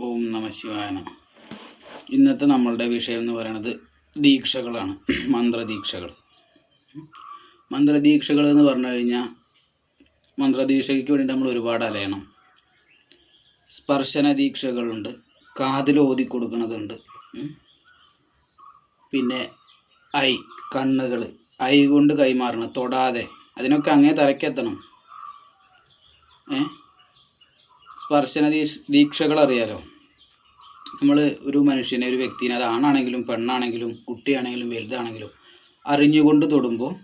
ഓം നമ ശിവായന ഇന്നത്തെ നമ്മളുടെ വിഷയം എന്ന് പറയുന്നത് ദീക്ഷകളാണ് മന്ത്രദീക്ഷകൾ. മന്ത്രദീക്ഷകൾ എന്ന് പറഞ്ഞു കഴിഞ്ഞാൽ മന്ത്രദീക്ഷയ്ക്ക് വേണ്ടി നമ്മൾ ഒരുപാട് അലയണം. സ്പർശന ദീക്ഷകളുണ്ട് കാതിൽ ഓതി കൊടുക്കുന്നതുണ്ട് പിന്നെ ഐ കണ്ണുകൾ ഐ കൊണ്ട് കൈമാറണം തൊടാതെ അതിനൊക്കെ അങ്ങേ തലക്കെത്തണം ഏ? സ്പർശന ദീക്ഷ ദീക്ഷകൾ അറിയാലോ നമ്മൾ ഒരു മനുഷ്യനെ ഒരു വ്യക്തിനെ അത് ആണാണെങ്കിലും പെണ്ണാണെങ്കിലും കുട്ടിയാണെങ്കിലും വലുതാണെങ്കിലും അറിഞ്ഞുകൊണ്ട് തൊടുമ്പോൾ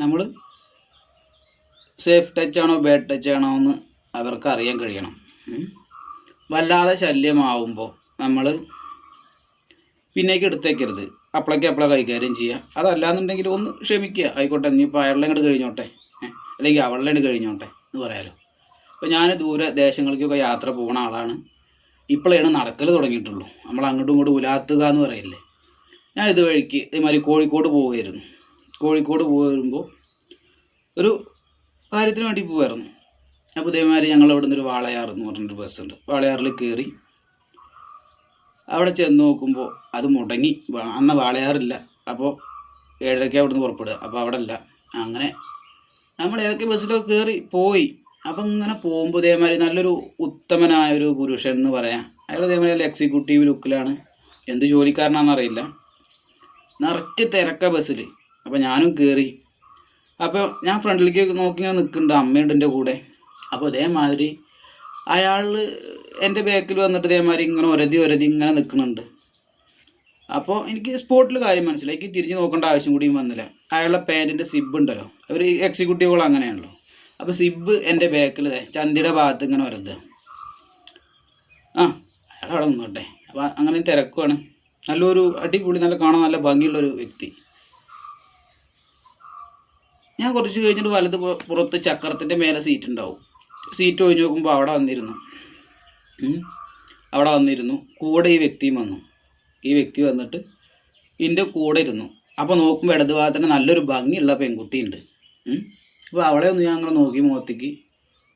നമ്മൾ സേഫ് ടച്ച് ആണോ ബാഡ് ടച്ച് ആണോ എന്ന് അവർക്ക് അറിയാൻ കഴിയണം. വല്ലാതെ ശല്യമാവുമ്പോൾ നമ്മൾ പിന്നേക്ക് എടുത്തേക്കരുത്. അപ്പളേക്ക് അപ്പളെ കൈകാര്യം ചെയ്യുക. അതല്ലാന്നുണ്ടെങ്കിൽ ഒന്ന് ക്ഷമിക്കുക. ആയിക്കോട്ടെ നീ ഇപ്പോൾ അയാളെ അങ്ങോട്ട് കഴിഞ്ഞോട്ടെ അല്ലെങ്കിൽ അവളുടെ കഴിഞ്ഞോട്ടെ എന്ന് പറയാലോ. അപ്പോൾ ഞാൻ ദൂരെ ദേശങ്ങളിലേക്കൊക്കെ യാത്ര പോകുന്ന ആളാണ്. ഇപ്പോഴാണ് നടക്കൽ തുടങ്ങിയിട്ടുള്ളൂ. നമ്മൾ അങ്ങോട്ടും ഇങ്ങോട്ടും ഉലാത്തുക എന്ന് പറയില്ലേ? ഞാൻ ഇതുവഴിക്ക് ഇതേമാതിരി കോഴിക്കോട് പോവുമായിരുന്നു കോഴിക്കോട് പോകുമ്പോൾ ഒരു കാര്യത്തിന് വേണ്ടി പോവായിരുന്നു. അപ്പോൾ ഇതേമാതിരി ഞങ്ങൾ അവിടെ നിന്നൊരു വാളയാർ എന്ന് പറഞ്ഞൊരു ബസ്സുണ്ട് വാളയാറിൽ കയറി അവിടെ ചെന്ന് നോക്കുമ്പോൾ അത് മുടങ്ങി. അന്ന് വാളയാറില്ല. അപ്പോൾ ഏഴരയ്ക്ക് അവിടെ നിന്ന് പുറപ്പെടുക. അപ്പോൾ അവിടെ അല്ല അങ്ങനെ നമ്മൾ ഏതൊക്കെ ബസ്സിലൊക്കെ കയറി പോയി. അപ്പം ഇങ്ങനെ പോകുമ്പോൾ ഇതേമാതിരി നല്ലൊരു ഉത്തമനായ ഒരു പുരുഷൻ എന്ന് പറയാം. അയാൾ ഇതേമാതിരി എക്സിക്യൂട്ടീവ് ലുക്കിലാണ് എന്ത് ജോലിക്കാരനാണെന്നറിയില്ല നിറച്ച് തിരക്ക ബസ്സിൽ അപ്പോൾ ഞാനും കയറി അപ്പോൾ ഞാൻ ഫ്രണ്ടിലേക്ക് നോക്കി ഇങ്ങനെ നിൽക്കുന്നുണ്ട് അമ്മയുണ്ട് എന്റെ കൂടെ. അപ്പോൾ ഇതേമാതിരി അയാൾ എന്റെ ബാക്കിൽ വന്നിട്ട് ഇതേമാതിരി ഇങ്ങനെ ഒരതി ഒരതി ഇങ്ങനെ നിൽക്കുന്നുണ്ട് അപ്പോൾ എനിക്ക് സ്പോട്ടിൽ കാര്യം മനസ്സിലായി. എനിക്ക് തിരിഞ്ഞ് നോക്കേണ്ട ആവശ്യം കൂടിയും വന്നില്ല. അയാളുടെ പാന്റിന്റെ സിബ് ഉണ്ടല്ലോ. അവർ എക്സിക്യൂട്ടീവുകൾ അങ്ങനെയാണല്ലോ. അപ്പോൾ സിബ് എന്റെ ബാക്കിൽ ചന്തിയുടെ ഭാഗത്ത് ഇങ്ങനെ വരുന്നത് ആ അയാൾ അവിടെ നിന്നോട്ടെ. അപ്പോൾ അങ്ങനെ തിരക്കുവാണ്. നല്ലൊരു അടിപൊളി നല്ല കാണാൻ നല്ല ഭംഗിയുള്ളൊരു വ്യക്തി. ഞാൻ കുറച്ച് കഴിഞ്ഞിട്ട് വലത് പുറത്ത് ചക്രത്തിന്റെ മേലെ സീറ്റ് ഉണ്ടാവും. സീറ്റ് ഒഴിഞ്ഞ് നോക്കുമ്പോൾ അവിടെ വന്നിരുന്നു. അവിടെ വന്നിരുന്നു. കൂടെ ഈ വ്യക്തിയും വന്നു. ഈ വ്യക്തി വന്നിട്ട് എന്റെ കൂടെ ഇരുന്നു. അപ്പോൾ നോക്കുമ്പോൾ ഇടതുഭാഗത്തിന് നല്ലൊരു ഭംഗിയുള്ള പെൺകുട്ടിയുണ്ട്. അപ്പോൾ അവളെ ഒന്ന് ഞങ്ങൾ നോക്കി മുഖത്തേക്ക്.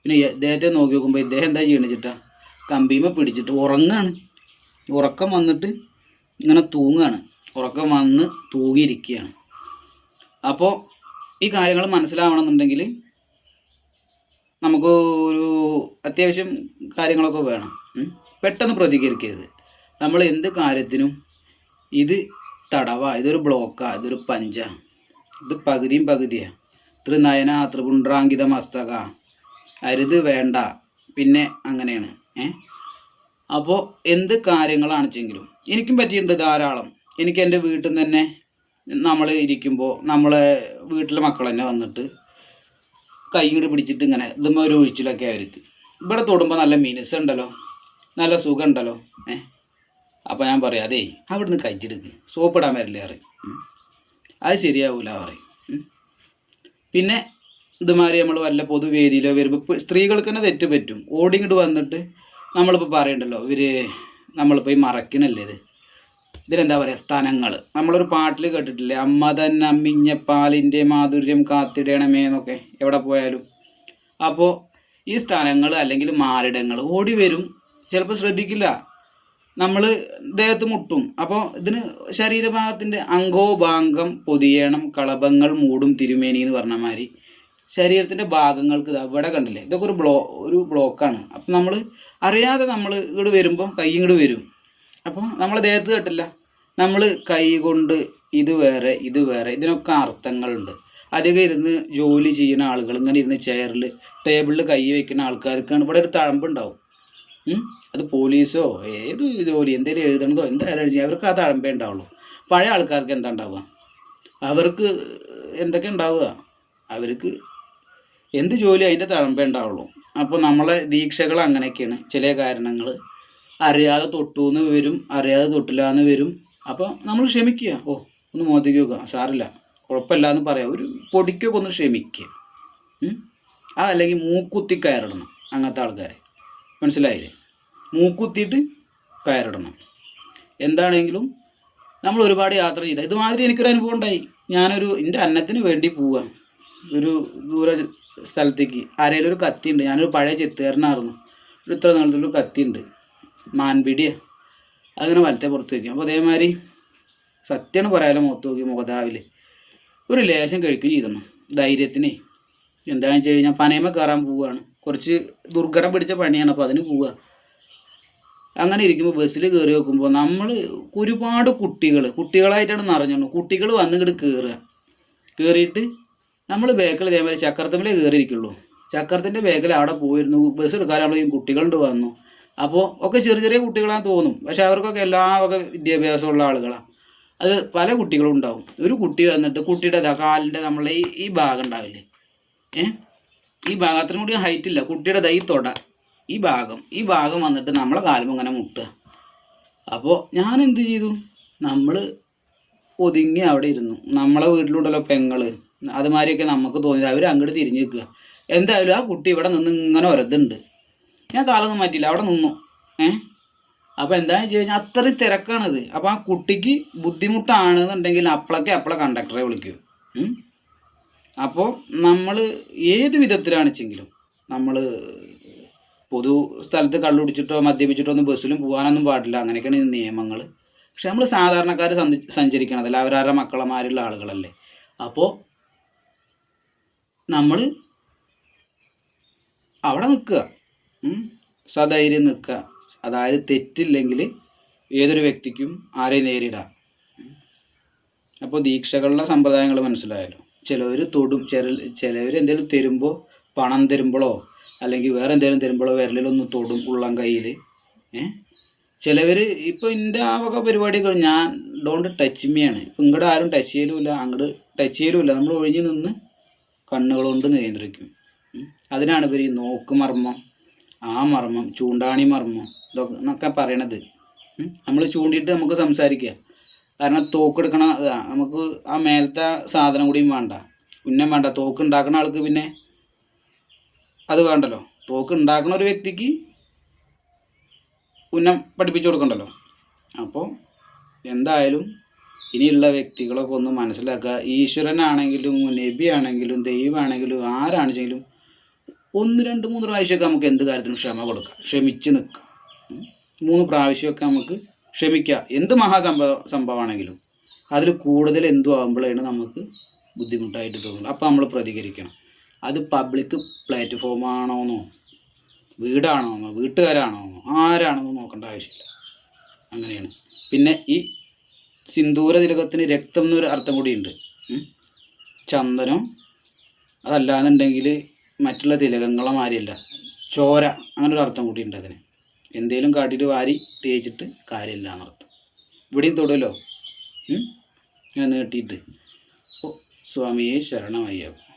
പിന്നെ ഇദ്ദേഹത്തെ നോക്കി നോക്കുമ്പോൾ ഇദ്ദേഹം എന്താ ചെയ്യണിച്ചിട്ടാ കമ്പീമ പിടിച്ചിട്ട് ഉറങ്ങാണ്. ഉറക്കം വന്നിട്ട് ഇങ്ങനെ തൂങ്ങാണ്. ഉറക്കം വന്ന് തൂങ്ങിയിരിക്കുകയാണ് അപ്പോൾ ഈ കാര്യങ്ങൾ മനസ്സിലാവണമെന്നുണ്ടെങ്കിൽ നമുക്ക് ഒരു അത്യാവശ്യം കാര്യങ്ങളൊക്കെ വേണം. പെട്ടെന്ന് പ്രതികരിക്കരുത്. നമ്മൾ എന്ത് കാര്യത്തിനും ഇത് തടവാ. ഇതൊരു ബ്ലോക്കാ. ഇതൊരു പഞ്ചാ. ഇത് പകുതിയും പകുതിയാ. ത്രിനയന ത്രിപുണ്ട്രാങ്കിത മസ്തക അരുത് വേണ്ട. പിന്നെ അങ്ങനെയാണ്. ഏ? അപ്പോൾ എന്ത് കാര്യങ്ങളാണ് വെച്ചെങ്കിലും. എനിക്കും പറ്റിയിട്ടുണ്ട് ധാരാളം. എനിക്ക് എന്റെ വീട്ടിൽ നിന്ന് തന്നെ നമ്മൾ ഇരിക്കുമ്പോൾ നമ്മളെ വീട്ടിലെ മക്കൾ തന്നെ വന്നിട്ട് കൈ ഇങ്ങോട്ട് പിടിച്ചിട്ട് ഇങ്ങനെ ഇതുമ്മ ഒരു ഒഴിച്ചിലൊക്കെ അവർക്ക്. ഇവിടെ തൊടുമ്പോൾ നല്ല മിനുസ് ഉണ്ടല്ലോ. നല്ല സുഖം ഉണ്ടല്ലോ ഏ? അപ്പോൾ ഞാൻ പറയാം അതേ അവിടുന്ന് കഴിച്ചെടുക്ക്. സോപ്പ് ഇടാൻ വരില്ലേ പറയും. അത് ശരിയാവൂല പറയും. പിന്നെ ഇതുമാതിരി നമ്മൾ വല്ല പൊതുവേദിയിലോ വരുമ്പോൾ ഇപ്പോൾ സ്ത്രീകൾക്ക് തന്നെ തെറ്റ് പറ്റും. ഓടിങ്ങിട്ട് വന്നിട്ട് നമ്മളിപ്പോൾ പറയണ്ടല്ലോ ഇവർ നമ്മളിപ്പോൾ ഈ മറക്കണല്ലേ ഇത്? ഇതിലെന്താ പറയുക സ്ഥലങ്ങൾ നമ്മളൊരു പാട്ടിൽ കേട്ടിട്ടില്ലേ? അമ്മ തന്നെ അമ്മിഞ്ഞ പാലിന്റെ മാധുര്യം കാത്തിടണമേ എന്നൊക്കെ എവിടെ പോയാലും. അപ്പോൾ ഈ സ്ഥലങ്ങൾ അല്ലെങ്കിൽ മാറിടങ്ങൾ ഓടി വരും. ചിലപ്പോൾ ശ്രദ്ധിക്കില്ല. നമ്മൾ ദേഹത്ത് മുട്ടും. അപ്പോൾ ഇതിന് ശരീരഭാഗത്തിന്റെ അംഗോഭാംഗം പൊതിയണം കളഭങ്ങൾ മൂടും തിരുമേനി എന്ന് പറഞ്ഞ മാതിരി ശരീരത്തിന്റെ ഭാഗങ്ങൾക്ക് ഇത് ഇവിടെ കണ്ടില്ലേ? ഇതൊക്കെ ഒരു ബ്ലോ ഒരു ബ്ലോക്കാണ്. അപ്പം നമ്മൾ അറിയാതെ നമ്മൾ ഇങ്ങോട്ട് വരുമ്പോൾ കൈ ഇങ്ങോട്ട് വരും. അപ്പോൾ നമ്മൾ ദേഹത്ത് കെട്ടില്ല. നമ്മൾ കൈ കൊണ്ട് ഇത് വേറെ ഇത് വേറെ ഇതിനൊക്കെ അർത്ഥങ്ങളുണ്ട്. അധികം ഇരുന്ന് ജോലി ചെയ്യുന്ന ആളുകൾ ഇങ്ങനെ ഇരുന്ന് ചെയറിൽ ടേബിളിൽ കൈ വയ്ക്കുന്ന ആൾക്കാർക്കാണ്. ഇവിടെ ഒരു തഴമ്പുണ്ടാവും? അത് പോലീസോ ഏത് ജോലി എന്തെങ്കിലും എഴുതണതോ എന്തായാലും എഴുതി അവർക്ക് ആ തഴമ്പേ ഉണ്ടാവുള്ളൂ. പഴയ ആൾക്കാർക്ക് എന്താ ഉണ്ടാവുക? അവർക്ക് എന്തൊക്കെ ഉണ്ടാവുക? അവർക്ക് എന്ത് ജോലി അതിന്റെ തഴമ്പേ ഉണ്ടാവുള്ളൂ. അപ്പോൾ നമ്മളെ ദീക്ഷകൾ അങ്ങനെയൊക്കെയാണ്. ചില കാരണങ്ങൾ. അറിയാതെ തൊട്ടു എന്ന് വരും അറിയാതെ തൊട്ടില്ല എന്ന് വരും. അപ്പോൾ നമ്മൾ ക്ഷമിക്കുക. ഓ ഒന്ന് മോദിക്ക് സാറില്ല. കുഴപ്പമില്ല എന്ന് പറയാം. ഒരു പൊടിക്കൊക്കെ ഒന്ന് ക്ഷമിക്കുക? അതല്ലെങ്കിൽ മൂക്കുത്തി കയറണം അങ്ങനത്തെ ആൾക്കാരെ. മനസ്സിലായില്ലേ? മൂക്കുത്തിയിട്ട് കയറിടണം. എന്താണെങ്കിലും നമ്മൾ ഒരുപാട് യാത്ര ചെയ്ത. ഇതുമാതിരി എനിക്കൊരു അനുഭവം ഉണ്ടായി. ഞാനൊരു എന്റെ അന്നത്തിന് വേണ്ടി പോവുക ഒരു ദൂര സ്ഥലത്തേക്ക്. ആരെങ്കിലും ഒരു കത്തിയുണ്ട്. ഞാനൊരു പഴയ ചെത്തുകാരനായിരുന്നു. ഒരു ഇത്ര നീളത്തിലൊരു കത്തിയുണ്ട്. മാൻപിടിയ. അങ്ങനെ വലത്തെ പുറത്ത് വയ്ക്കും അപ്പോൾ അതേമാതിരി സത്യമാണ് പറയാലോ മുഖത്ത് നോക്കി മുഖതാവിൽ ഒരു ലേശം കഴിക്കുകയും ചെയ്തണം ധൈര്യത്തിന്. എന്താണെന്ന് വെച്ച് കഴിഞ്ഞാൽ പനയമ കയറാൻ പോവുകയാണ് കുറച്ച് ദുർഘടം പിടിച്ച പണിയാണ്. അപ്പോൾ അതിന് പോവുക അങ്ങനെ ഇരിക്കുമ്പോൾ ബസ്സിൽ കയറി വെക്കുമ്പോൾ നമ്മൾ ഒരുപാട് കുട്ടികൾ കുട്ടികളായിട്ടാണ് നിറഞ്ഞു കുട്ടികൾ വന്നിങ്ങോട്ട് കയറുക കയറിയിട്ട് നമ്മൾ ബേക്കിൽ ഇതേമാതിരി ചക്രത്തിമേലേ കയറിയിരിക്കുള്ളൂ ചക്രത്തിന്റെ ബേക്കിൽ അവിടെ പോയിരുന്നു. ബസ് നമ്മളീ കുട്ടികളുണ്ട് വന്നു. അപ്പോൾ ഒക്കെ ചെറിയ ചെറിയ കുട്ടികളാന്ന് തോന്നും. പക്ഷേ അവർക്കൊക്കെ എല്ലാ വക വിദ്യാഭ്യാസമുള്ള ആളുകളാണ് അത് പല കുട്ടികളും ഉണ്ടാവും. ഒരു കുട്ടി വന്നിട്ട് കുട്ടിയുടെ കാലിന്റെ നമ്മളെ ഈ ഈ ഭാഗം ഉണ്ടാവില്ലേ? ഏ? ഈ ഭാഗത്തിനും കൂടി ഹൈറ്റ് ഇല്ല. കുട്ടിയുടെ ദൈ തൊട. ഈ ഭാഗം ഈ ഭാഗം വന്നിട്ട് നമ്മളെ കാലും ഇങ്ങനെ മുട്ടുക. അപ്പോൾ ഞാൻ എന്ത് ചെയ്തു? നമ്മൾ ഒതുങ്ങി അവിടെ ഇരുന്നു. നമ്മളെ വീട്ടിലുണ്ടല്ലോ പെങ്ങൾ അതുമാതിരിയൊക്കെ നമുക്ക് തോന്നിയത്. അവർ അങ്ങോട്ട് തിരിഞ്ഞു നിൽക്കുക. എന്തായാലും ആ കുട്ടി ഇവിടെ നിന്ന് ഇങ്ങനെ ഒരതുണ്ട്. ഞാൻ കാലൊന്നും മാറ്റിയില്ല. അവിടെ നിന്നു. ഏ? അപ്പോൾ എന്താണെന്ന് വെച്ച് കഴിഞ്ഞാൽ അത്രയും തിരക്കാണിത്. അപ്പോൾ ആ കുട്ടിക്ക് ബുദ്ധിമുട്ടാണെന്നുണ്ടെങ്കിൽ അപ്പളൊക്കെ അപ്പളെ കണ്ടക്ടറെ വിളിക്കും. അപ്പോൾ നമ്മൾ ഏത് വിധത്തിലാണെച്ചെങ്കിലും നമ്മൾ പൊതു സ്ഥലത്ത് കള്ളുടിച്ചിട്ടോ മദ്യപിച്ചിട്ടോ ഒന്നും ബസ്സിലും പോകാനൊന്നും പാടില്ല. അങ്ങനെയൊക്കെയാണ് നിയമങ്ങൾ. പക്ഷെ നമ്മൾ സാധാരണക്കാർ സഞ്ചരിക്കണതല്ല അവരവരുടെ മക്കളമാരുള്ള ആളുകളല്ലേ? അപ്പോൾ നമ്മൾ അവിടെ നിൽക്കുക. സധൈര്യം നിൽക്കുക. അതായത് തെറ്റില്ലെങ്കിൽ ഏതൊരു വ്യക്തിക്കും ആരെയും നേരിടാം. അപ്പോൾ ദീക്ഷകളുടെ സമ്പ്രദായങ്ങൾ മനസ്സിലായല്ലോ. ചിലവർ തൊടും ചില ചിലവർ എന്തെങ്കിലും തരുമ്പോൾ പണം തരുമ്പോഴോ അല്ലെങ്കിൽ വേറെ എന്തെങ്കിലും തരുമ്പോഴോ വിരലിലൊന്ന് തൊടും ഉള്ളം കയ്യിൽ ചിലവർ ഇപ്പോൾ എന്റെ ആ വക പരിപാടിയൊക്കെ ഞാൻ ഡോണ്ട് ടച്ച് മിയാണ് ഇപ്പം ഇങ്ങോട്ട് ആരും ടച്ച് ചെയ്യലുമില്ല അങ്ങോട്ട് ടച്ച് ചെയ്യലുമില്ല. നമ്മൾ ഒഴിഞ്ഞു നിന്ന് കണ്ണുകൾ കൊണ്ട് നിയന്ത്രിക്കും. അതിനാണ് ഇവർ ഈ നോക്ക് മർമ്മം ആ മർമ്മം ചൂണ്ടാണി മർമ്മം ഇതൊക്കെ എന്നൊക്കെ പറയണത്. നമ്മൾ ചൂണ്ടിയിട്ട് നമുക്ക് സംസാരിക്കുക കാരണം തോക്കെടുക്കണ. നമുക്ക് ആ മേലത്തെ സാധനം കൂടിയും വേണ്ട. ഉന്നം വേണ്ട. തോക്ക് ഉണ്ടാക്കുന്ന ആൾക്ക് പിന്നെ അത് വേണ്ടല്ലോ. തോക്ക് ഉണ്ടാക്കുന്ന ഒരു വ്യക്തിക്ക് ഉന്നം പഠിപ്പിച്ചു കൊടുക്കണ്ടല്ലോ. അപ്പോൾ എന്തായാലും ഇനിയുള്ള വ്യക്തികളൊക്കെ ഒന്ന് മനസ്സിലാക്കുക. ഈശ്വരനാണെങ്കിലും നബി ആണെങ്കിലും ദൈവമാണെങ്കിലും ആരാണെങ്കിലും ഒന്ന് രണ്ട് മൂന്ന് പ്രാവശ്യമൊക്കെ നമുക്ക് എന്ത് കാര്യത്തിനും ക്ഷമ കൊടുക്കാം. ക്ഷമിച്ച് നിൽക്കുക. മൂന്ന് പ്രാവശ്യമൊക്കെ നമുക്ക് ക്ഷമിക്കുക എന്ത് മഹാസംഭവ സംഭവമാണെങ്കിലും അതിൽ കൂടുതൽ എന്തും ആകുമ്പോഴാണ് നമുക്ക് ബുദ്ധിമുട്ടായിട്ട് തോന്നുന്നത്. അപ്പോൾ നമ്മൾ പ്രതികരിക്കണം. അത് പബ്ലിക് പ്ലാറ്റ്ഫോമാണോന്നോ വീടാണോന്നോ? വീട്ടുകാരാണോന്നോ? ആരാണെന്നോ നോക്കേണ്ട ആവശ്യമില്ല. അങ്ങനെയാണ്. പിന്നെ ഈ സിന്ദൂര തിലകത്തിന് രക്തം എന്നൊരു അർത്ഥം കൂടിയുണ്ട്. ചന്ദനം അതല്ലാന്നുണ്ടെങ്കിൽ മറ്റുള്ള തിലകങ്ങളെ മാതിരിയല്ല. ചോര അങ്ങനെ ഒരു അർത്ഥം കൂടിയുണ്ട് അതിന്. എന്തേലും കാട്ടിയിട്ട് വാരി തേച്ചിട്ട് കാര്യമില്ല എന്നർത്ഥം ഇവിടെയും തൊടുമല്ലോ. ഇങ്ങനെ നീട്ടിയിട്ട്. ഓ സ്വാമിയെ ശരണമയ്യപ്പ